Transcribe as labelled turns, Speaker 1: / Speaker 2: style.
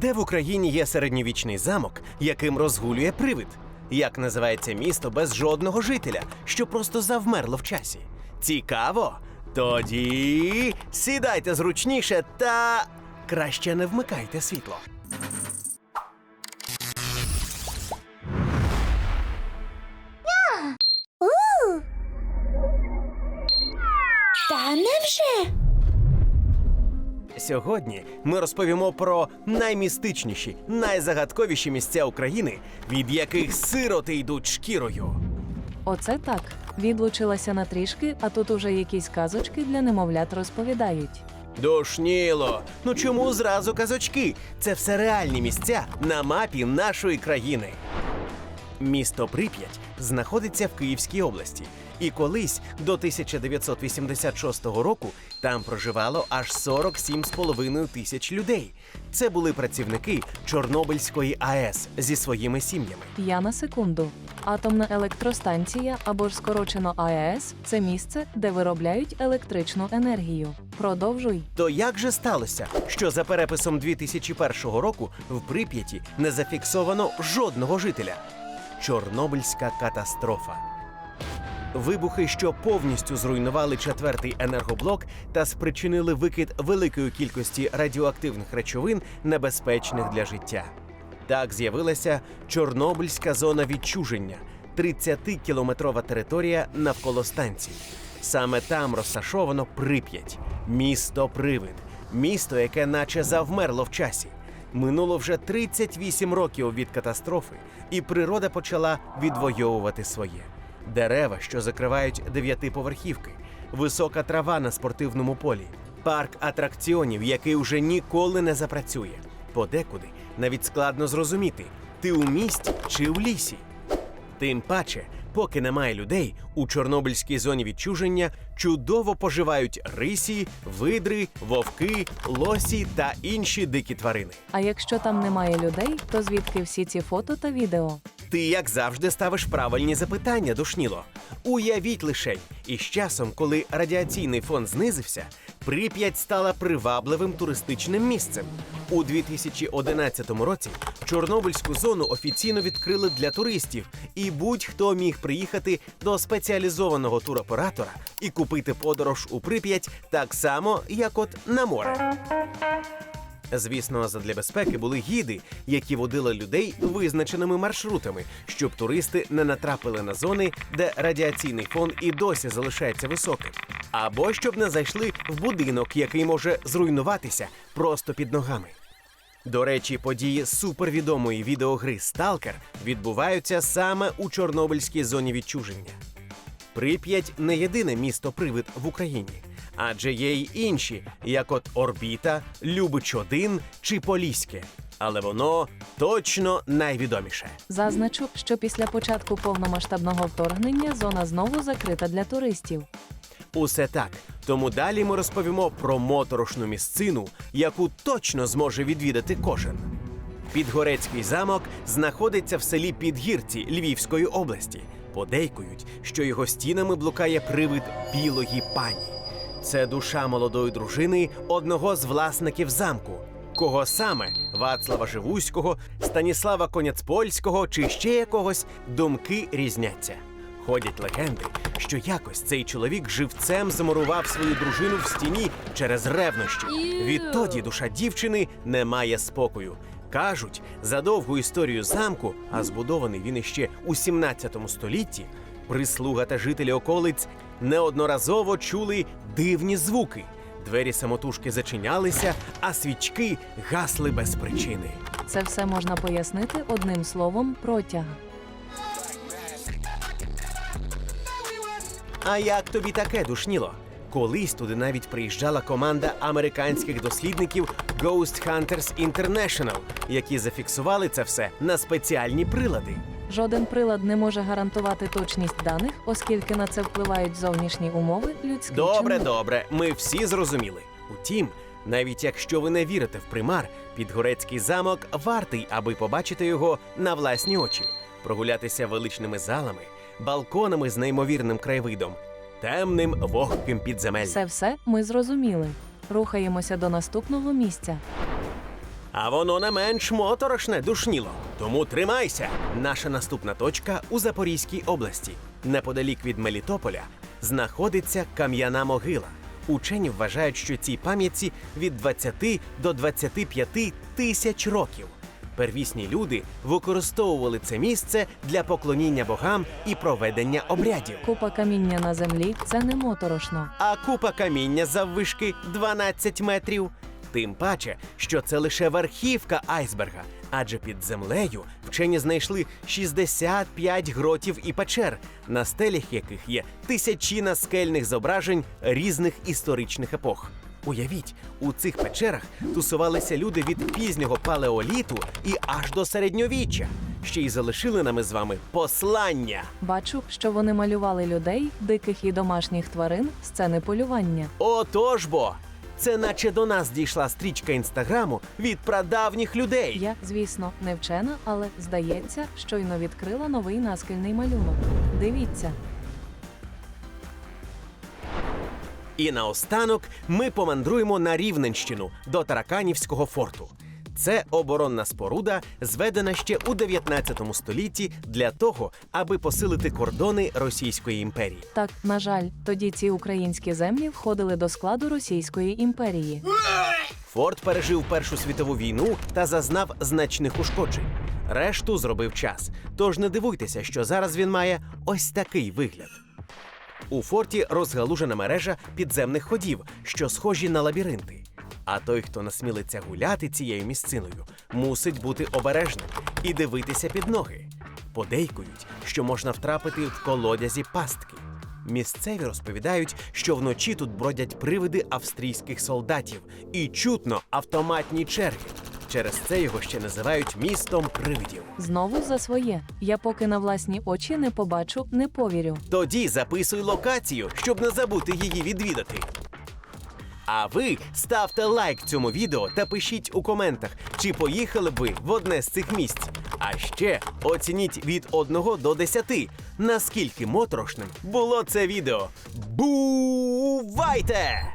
Speaker 1: Де в Україні є середньовічний замок, яким розгулює привид? Як називається місто без жодного жителя, що просто завмерло в часі? Цікаво? Тоді сідайте зручніше та краще не вмикайте світло. Сьогодні ми розповімо про наймістичніші, найзагадковіші місця України, від яких сироти йдуть шкірою.
Speaker 2: Оце так. Відлучилася на трішки, а тут уже якісь казочки для немовлят розповідають.
Speaker 1: Душніло. Ну чому зразу казочки? Це все реальні місця на мапі нашої країни. Місто Прип'ять знаходиться в Київській області, і колись до 1986 року там проживало аж 47,5 тисяч людей. Це були працівники Чорнобильської АЕС зі своїми сім'ями.
Speaker 2: Я на секунду. Атомна електростанція або ж скорочено АЕС це місце, де виробляють електричну енергію. Продовжуй.
Speaker 1: То як же сталося, що за переписом 2001 року в Прип'яті не зафіксовано жодного жителя? Чорнобильська катастрофа. Вибухи, що повністю зруйнували четвертий енергоблок та спричинили викид великої кількості радіоактивних речовин, небезпечних для життя. Так з'явилася Чорнобильська зона відчуження 30-кілометрова територія навколо станції. Саме там розташовано Прип'ять, місто Привид, місто, яке наче завмерло в часі. Минуло вже 38 років від катастрофи, і природа почала відвоювати своє. Дерева, що закривають дев'ятиповерхівки, висока трава на спортивному полі, парк атракціонів, який уже ніколи не запрацює. Подекуди навіть складно зрозуміти, ти у місті чи в лісі. Тим паче, поки немає людей, у Чорнобильській зоні відчуження чудово поживають рисі, видри, вовки, лосі та інші дикі тварини.
Speaker 2: А якщо там немає людей, то звідки всі ці фото та відео?
Speaker 1: Ти, як завжди, ставиш правильні запитання, душніло. Уявіть лише, і з часом, коли радіаційний фон знизився, Прип'ять стала привабливим туристичним місцем. У 2011 році Чорнобильську зону офіційно відкрили для туристів, і будь-хто міг приїхати до спеціалізованого туроператора і купити подорож у Прип'ять так само, як от на море. Звісно, задля безпеки були гіди, які водили людей визначеними маршрутами, щоб туристи не натрапили на зони, де радіаційний фон і досі залишається високим, або щоб не зайшли в будинок, який може зруйнуватися просто під ногами. До речі, події супервідомої відеогри Сталкер відбуваються саме у Чорнобильській зоні відчуження. Прип'ять не єдине місто привид в Україні, адже є й інші, як от Орбіта, Любич 1 чи Поліське. Але воно точно найвідоміше.
Speaker 2: Зазначу, що після початку повномасштабного вторгнення зона знову закрита для туристів.
Speaker 1: Усе так. Тому далі ми розповімо про моторошну місцину, яку точно зможе відвідати кожен. Підгорецький замок знаходиться в селі Підгірці Львівської області. Подейкують, що його стінами блукає привид білої пані. Це душа молодої дружини одного з власників замку. Кого саме Вацлава Живуського, Станіслава Коняцпольського чи ще якогось думки різняться. Ходять легенди, що якось цей чоловік живцем замурував свою дружину в стіні через ревнощі. Відтоді душа дівчини не має спокою. Кажуть, за довгу історію замку, а збудований він іще у 17 столітті, прислуга та жителі околиць неодноразово чули дивні звуки. Двері самотужки зачинялися, а свічки гасли без причини.
Speaker 2: Це все можна пояснити одним словом протяг.
Speaker 1: А як тобі таке душніло? Колись туди навіть приїжджала команда американських дослідників Ghost Hunters International, які зафіксували це все на спеціальні прилади.
Speaker 2: Жоден прилад не може гарантувати точність даних, оскільки на це впливають зовнішні умови людські
Speaker 1: Добре,
Speaker 2: чинники.
Speaker 1: добре, ми всі зрозуміли. Утім, навіть якщо ви не вірите в примар, Підгорецький замок вартий, аби побачити його на власні очі, прогулятися величними залами, балконами з неймовірним краєвидом, темним вогким підземеллям.
Speaker 2: Це все ми зрозуміли. Рухаємося до наступного місця.
Speaker 1: А воно не менш моторошне душніло. Тому тримайся. Наша наступна точка у Запорізькій області. Неподалік від Мелітополя знаходиться кам'яна могила. Учені вважають, що цій пам'ятці від 20 до 25 тисяч років. Первісні люди використовували це місце для поклоніння богам і проведення обрядів.
Speaker 2: Купа каміння на землі це не моторошно.
Speaker 1: А купа каміння заввишки 12 метрів. Тим паче, що це лише верхівка айсберга, адже під землею вчені знайшли 65 гротів і печер, на стелях яких є тисячі наскельних зображень різних історичних епох. Уявіть, у цих печерах тусувалися люди від пізнього палеоліту і аж до середньовіччя. Ще й залишили нами з вами послання.
Speaker 2: Бачу, що вони малювали людей, диких і домашніх тварин, сцени полювання.
Speaker 1: Отож бо! Це наче до нас дійшла стрічка інстаграму від прадавніх людей.
Speaker 2: Я, звісно, не вчена, але здається, щойно відкрила новий наскельний малюнок. Дивіться.
Speaker 1: І наостанок ми помандруємо на Рівненщину до Тараканівського форту. Це оборонна споруда, зведена ще у 19 столітті для того, аби посилити кордони Російської імперії.
Speaker 2: Так, на жаль, тоді ці українські землі входили до складу Російської імперії.
Speaker 1: Форт пережив Першу світову війну та зазнав значних ушкоджень. Решту зробив час. Тож не дивуйтеся, що зараз він має ось такий вигляд. У форті розгалужена мережа підземних ходів, що схожі на лабіринти. А той, хто насмілиться гуляти цією місциною, мусить бути обережним і дивитися під ноги. Подейкують, що можна втрапити в колодязі пастки. Місцеві розповідають, що вночі тут бродять привиди австрійських солдатів і чутно автоматні черги. Через це його ще називають містом привидів.
Speaker 2: Знову за своє. Я поки на власні очі не побачу, не повірю.
Speaker 1: Тоді записуй локацію, щоб не забути її відвідати. А ви ставте лайк цьому відео та пишіть у коментах, чи поїхали б ви в одне з цих місць. А ще оцініть від 1 до 10, наскільки моторошним було це відео. Бувайте!